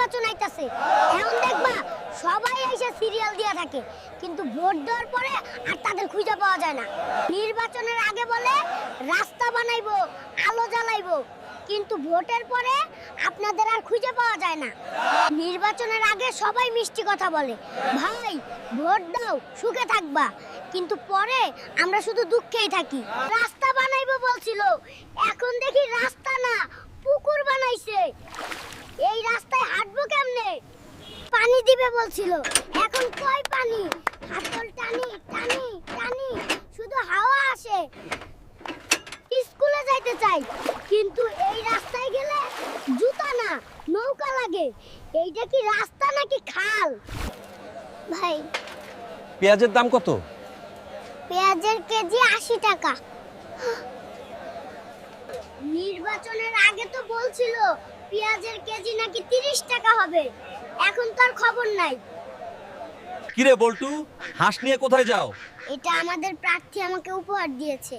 নির্বাচন আইতাছে। এখন দেখবা, সবাই এসে সিরিয়াল দিয়া থাকে। কিন্তু ভোট দেওয়ার পরে আর তাদের খুঁজে পাওয়া যায় না। নির্বাচনের আগে বলে, রাস্তা আলো কিন্তু ভোটের পরে আপনাদের আর খুঁজে পাওয়া যায় না। নির্বাচনের আগে সবাই মিষ্টি কথা বলে, ভাই, ভোট দাও, সুখে থাকবা। কিন্তু পরে আমরা শুধু দুঃখেই থাকি। রাস্তা বানাইবো বলছিল, এখন দেখি রাস্তা না পুকুর বানাইছে এই রাস্তায় হাঁটবো কেমনে পানি দিবে বলছিল। এখন কই পানি? হাতল টানি টানি টানি। শুধু হাওয়া আসে। স্কুলে যাইতে চাই কিন্তু এই রাস্তায় গেলে জুতা না নৌকা লাগে। এইটা কি রাস্তা নাকি খাল? ভাই। পেঁয়াজের দাম কত? পেঁয়াজের কেজি আশি টাকা। নির্বাচনের আগে তো বলছিল পেঁয়াজের কেজি নাকি তিরিশ টাকা হবে। এখন তো আর খবর নাই। কিরে বল্টু? হাঁস নিয়ে কোথায় যাও? এটা আমাদের প্রার্থী আমাকে উপহার দিয়েছে।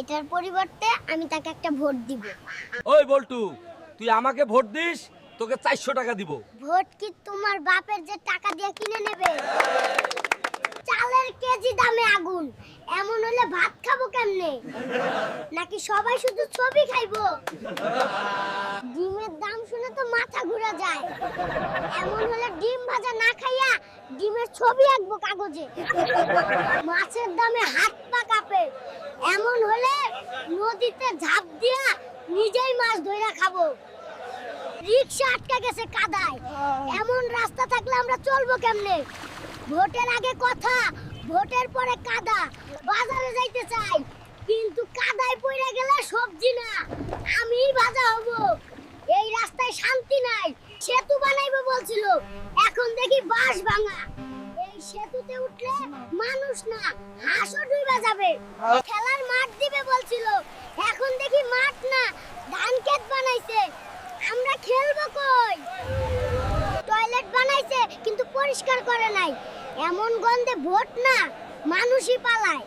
এটার পরিবর্তে আমি তাকে একটা ভোট দিব। ওই বল্টু তুই আমাকে ভোট দিস তোকে চারশো টাকা দিব। ভোট কি তোমার বাপের যে টাকা দিয়ে কিনে নেবে? চালের কেজি দামে আগুন। এমন হলে ভাত খাব কেমনে? নাকি সবাই শুধু ছবি খাইবো? ডিমের দাম শুনে তো মাথা ঘুরে যায়। এমন হলে ডিম ভাজা না খাইয়া ডিমের ছবি আঁকবো কাগজে। মাছের দামে হাত পা কাঁপে। এমন হলে নদীতে ঝাঁপ দিয়া নিজেই মাছ ধইরা খাব। রিক্সা আটকে গেছে কাদায়। এমন রাস্তা থাকলে আমরা চলবো কেমনে? ভোটের আগে কথা ভোটের পরে কাদা, বাজারে যাইতে চাই, কিন্তু কাদায় পড়ে গেলে সবজি না, আমিই ভাজা হব। এই রাস্তায় শান্তি নাই, সেতু বানাইবো বলছিল, এখন দেখি বাঁশ ভাঙা। এই সেতুতে উঠলে মানুষ না, হাঁসও ডুবে যাবে। খেলার মাঠ দিবে বলছিল, এখন দেখি মাঠ না, ধান ক্ষেত বানাইছে, আমরা খেলব কই? টয়লেট বানাইছে, কিন্তু পরিষ্কার করে নাই। এমন গন্ধে ভোট না মানুষই পালায়।